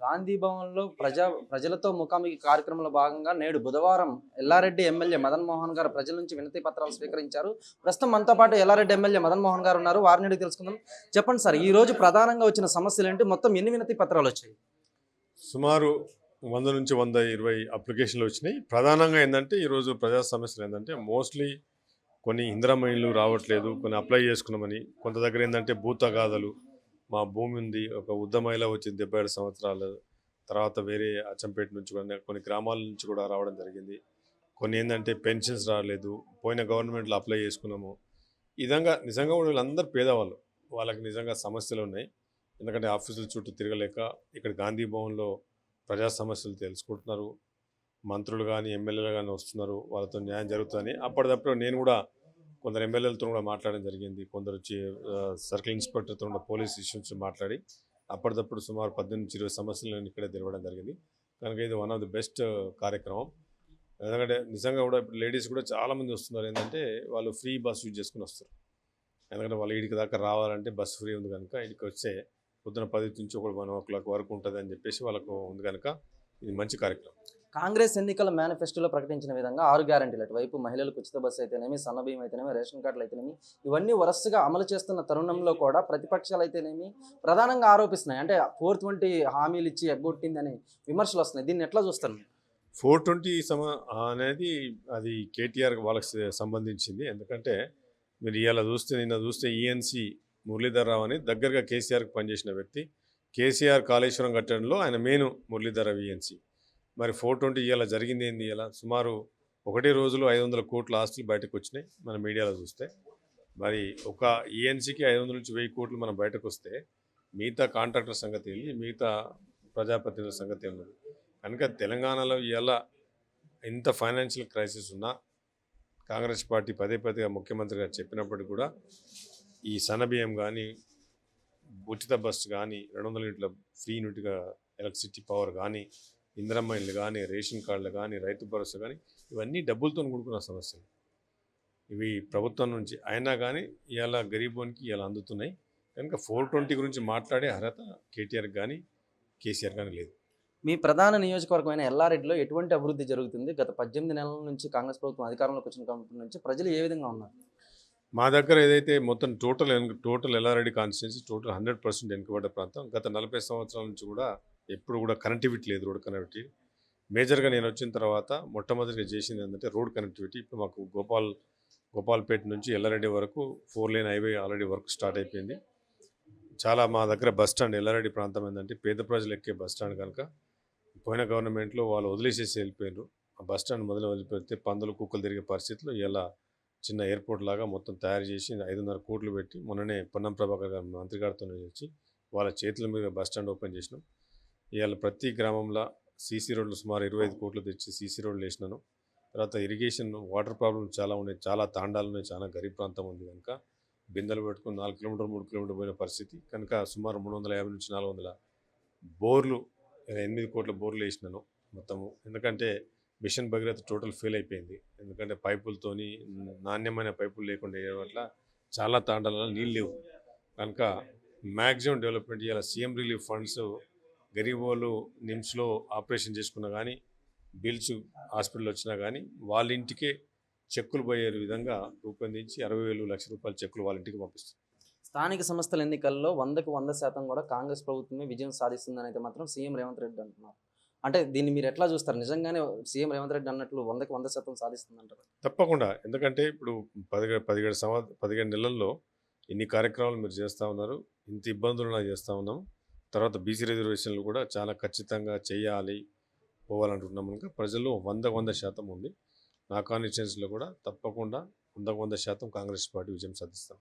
గాంధీ భవన్లో ప్రజా ప్రజలతో ముఖాముఖి కార్యక్రమంలో భాగంగా నేడు బుధవారం ఎల్లారెడ్డి ఎమ్మెల్యే మదన్ మోహన్ గారు ప్రజల నుంచి వినతి పత్రాలు స్వీకరించారు. ప్రస్తుతం మనతో పాటు ఎల్లారెడ్డి ఎమ్మెల్యే మదన్ మోహన్ గారు ఉన్నారు. వారిని అడిగి తెలుసుకుందాం. చెప్పండి సార్ ఈ రోజు ప్రధానంగా వచ్చిన సమస్యలు ఏంటి? మొత్తం ఎన్ని వినతి పత్రాలు వచ్చాయి? సుమారు వంద నుంచి వంద ఇరవై అప్లికేషన్లు వచ్చినాయి. ప్రధానంగా ఏంటంటే ఈరోజు ప్రజా సమస్యలు ఏంటంటే మోస్ట్లీ కొన్ని ఇంద్రమైన్లు రావట్లేదు కొన్ని అప్లై చేసుకున్నామని కొంత దగ్గర ఏంటంటే భూతగాథలు మా భూమి ఉంది. ఒక ఉద్దమైలా వచ్చింది డెబ్బై ఏడు సంవత్సరాలు తర్వాత వేరే అచ్చంపేట నుంచి కూడా కొన్ని గ్రామాల నుంచి కూడా రావడం జరిగింది. కొన్ని ఏంటంటే పెన్షన్స్ రాలేదు. పోయిన గవర్నమెంట్లో అప్లై చేసుకున్నాము. ఈ విధంగా నిజంగా కూడా వీళ్ళందరూ పేదవాళ్ళు. వాళ్ళకి నిజంగా సమస్యలు ఉన్నాయి. ఎందుకంటే ఆఫీసుల చుట్టూ తిరగలేక ఇక్కడ గాంధీ భవన్లో ప్రజా సమస్యలు తెలుసుకుంటున్నారు. మంత్రులు కానీ ఎమ్మెల్యేలు కానీ వస్తున్నారు. వాళ్ళతో న్యాయం జరుగుతుందని అప్పటిదప్పుడు నేను కూడా కొందరు ఎమ్మెల్యేలతో కూడా మాట్లాడడం జరిగింది. కొందరు వచ్చి సర్కిల్ ఇన్స్పెక్టర్తో కూడా పోలీస్ ఇష్యూస్ మాట్లాడి అప్పటిదప్పుడు సుమారు పద్దెనిమిది నుంచి ఇరవై సమస్యలు నేను ఇక్కడే తిరగడం జరిగింది. కనుక ఇది వన్ ఆఫ్ ది బెస్ట్ కార్యక్రమం. ఎందుకంటే నిజంగా కూడా ఇప్పుడు లేడీస్ కూడా చాలామంది వస్తున్నారు. ఏంటంటే వాళ్ళు ఫ్రీ బస్ యూజ్ చేసుకుని వస్తారు. ఎందుకంటే వాళ్ళు ఇడికి దాకా రావాలంటే బస్ ఫ్రీ ఉంది కనుక ఇడికి వచ్చే పొద్దున పది నుంచి ఒక వన్ ఓ క్లాక్ వరకు ఉంటుంది అని చెప్పేసి వాళ్ళకు ఉంది కనుక ఇది మంచి కార్యక్రమం. కాంగ్రెస్ ఎన్నికల మేనిఫెస్టోలో ప్రకటించిన విధంగా ఆరు గ్యారంటీలు. అటువైపు మహిళలకు ఉచిత బస్సు అయితేనేమి సన్నబియ్యం అయితేనేమి రేషన్ కార్డులు అయితేనేమి ఇవన్నీ వరుసగా అమలు చేస్తున్న తరుణంలో కూడా ప్రతిపక్షాలు అయితేనేమి ప్రధానంగా ఆరోపిస్తున్నాయి. అంటే ఫోర్ ట్వంటీ హామీలు ఇచ్చి ఎగ్గొట్టిందని విమర్శలు వస్తున్నాయి. దీన్ని ఎట్లా చూస్తాను ఫోర్ ట్వంటీ సమ అనేది అది కేటీఆర్ వాళ్ళకి సంబంధించింది. ఎందుకంటే మీరు ఇవాళ చూస్తే నిన్న చూస్తే ఈఎన్సీ మురళీధర్రావు అని దగ్గరగా కేసీఆర్కి పనిచేసిన వ్యక్తి. కేసీఆర్ కాళేశ్వరం కట్టడంలో ఆయన మెయిన్ మురళీధర రావు మరి ఫోర్ ట్వంటీ ఇవాళ జరిగింది ఏంది ఇలా సుమారు ఒకటే రోజులో ఐదు వందల కోట్ల ఆస్తులు బయటకు వచ్చినాయి మన మీడియాలో చూస్తే. మరి ఒక ఈఎన్సీకి ఐదు వందల నుంచి వెయ్యి కోట్లు మనం బయటకు వస్తే మిగతా కాంట్రాక్టర్ సంగతి వెళ్ళి మిగతా ప్రజాప్రతినిధుల సంగతి ఉన్నది కనుక తెలంగాణలో ఇవాళ ఇంత ఫైనాన్షియల్ క్రైసిస్ ఉన్నా కాంగ్రెస్ పార్టీ పదే పదేగా ముఖ్యమంత్రి గారు చెప్పినప్పటికీ కూడా ఈ సన్నబియ్యం కానీ ఉచిత బస్సు కానీ రెండు వందల యూనిట్ల ఫ్రీ యూనిట్గా ఎలక్ట్రిసిటీ పవర్ కానీ ఇందిరమ్మ ఇల్లు కానీ రేషన్ కార్డులు కానీ రైతు భరోసా కానీ ఇవన్నీ డబ్బులతో కూడుకున్న సమస్యలు. ఇవి ప్రభుత్వం నుంచి అయినా కానీ ఇవాళ గరీబోనికి ఇవాళ అందుతున్నాయి. కనుక ఫోర్ ట్వంటీ గురించి మాట్లాడే అర్హత కేటీఆర్ కానీ కేసీఆర్ కానీ లేదు. మీ ప్రధాన నియోజకవర్గమైన ఎల్లారెడ్డిలో ఎటువంటి అభివృద్ధి జరుగుతుంది? గత పద్దెనిమిది నెలల నుంచి కాంగ్రెస్ ప్రభుత్వం అధికారంలోకి వచ్చిన నుంచి ప్రజలు ఏ విధంగా ఉన్నారు? మా దగ్గర ఏదైతే మొత్తం total total Yellareddy constituency total hundred percent వెనుకబడ్డ ప్రాంతం గత నలభై సంవత్సరాల నుంచి కూడా ఎప్పుడు కూడా కనెక్టివిటీ లేదు రోడ్ కనెక్టివిటీ. మేజర్గా నేను వచ్చిన తర్వాత మొట్టమొదటిగా చేసింది ఏంటంటే రోడ్ కనెక్టివిటీ. ఇప్పుడు మాకు గోపాల్ గోపాల్పేట నుంచి ఎల్లారెడ్డి వరకు four lane highway already work start అయిపోయింది. చాలా మా దగ్గర బస్ స్టాండ్ ఎల్లారెడ్డి ప్రాంతం ఏంటంటే పేద ప్రజలు ఎక్కే బస్ స్టాండ్ కనుక పోయిన గవర్నమెంట్లో వాళ్ళు వదిలేసేసి వెళ్ళిపోయారు ఆ బస్ స్టాండ్ మొదలు వదిలిపెడితే పందులు కుక్కలు తిరిగే పరిస్థితులు ఇలా చిన్న ఎయిర్పోర్ట్ లాగా మొత్తం తయారు చేసి ఐదున్నర కోట్లు పెట్టి మొన్ననే పొన్నం ప్రభాకర్ గారు మంత్రి గారితో వచ్చి వాళ్ళ చేతుల మీద బస్ స్టాండ్ ఓపెన్ చేసినాం. ఇవాళ ప్రతి గ్రామంలో సీసీ రోడ్లు సుమారు ఇరవై ఐదు కోట్లు తెచ్చి సీసీ రోడ్లు వేసినాను. తర్వాత ఇరిగేషన్ వాటర్ ప్రాబ్లమ్స్ చాలా ఉన్నాయి. చాలా తాండాలు ఉన్నాయి. చాలా గరీబ్ ప్రాంతం ఉంది కనుక బిందెలు పెట్టుకుని నాలుగు కిలోమీటర్ మూడు కిలోమీటర్ పోయిన పరిస్థితి. కనుక సుమారు మూడు వందల యాభై నుంచి నాలుగు వందల బోర్లు ఎనిమిది కోట్ల బోర్లు వేసినాను మొత్తము. ఎందుకంటే మిషన్ భగీరథ టోటల్ ఫెయిల్ అయిపోయింది. ఎందుకంటే పైపులతోని నాణ్యమైన పైపులు లేకుండా వేయడం వల్ల చాలా తాండాలలో నీళ్ళు లేవు. కనుక మ్యాక్సిమం డెవలప్మెంట్ చేయాలి సీఎం రిలీఫ్ ఫండ్స్ గరీబ్ వాళ్ళు నిమ్స్లో ఆపరేషన్ చేసుకున్నా కానీ బిల్స్ హాస్పిటల్ వచ్చినా కానీ వాళ్ళ ఇంటికే చెక్కులు పోయే విధంగా రూపొందించి అరవై వేలు లక్ష రూపాయల చెక్కులు వాళ్ళ ఇంటికి పంపిస్తారు స్థానిక సంస్థల ఎన్నికల్లో వందకు వంద శాతం కూడా కాంగ్రెస్ ప్రభుత్వమే విజయం సాధిస్తుందని అయితే మాత్రం సీఎం రేవంత్ రెడ్డి అంటున్నారు. అంటే దీన్ని మీరు ఎట్లా చూస్తారు? నిజంగానే సీఎం రేవంత్ రెడ్డి అన్నట్లు వందకు వంద శాతం సాధిస్తుందంటారు? తప్పకుండా. ఎందుకంటే ఇప్పుడు పదిహేడు పదిహేడు సంవత్సరం పదిహేడు నెలల్లో ఇన్ని కార్యక్రమాలు మీరు చేస్తూ ఉన్నారు. ఇంత ఇబ్బందులు చేస్తూ ఉన్నాం. తర్వాత బీసీ రిజర్వేషన్లు కూడా చాలా ఖచ్చితంగా చేయాలి పోవాలంటున్నాం కనుక ప్రజలు వంద వంద శాతం ఉంది. నా కాన్స్టిట్యున్సీలో కూడా తప్పకుండా వంద వంద శాతం కాంగ్రెస్ పార్టీ విజయం సాధిస్తాం.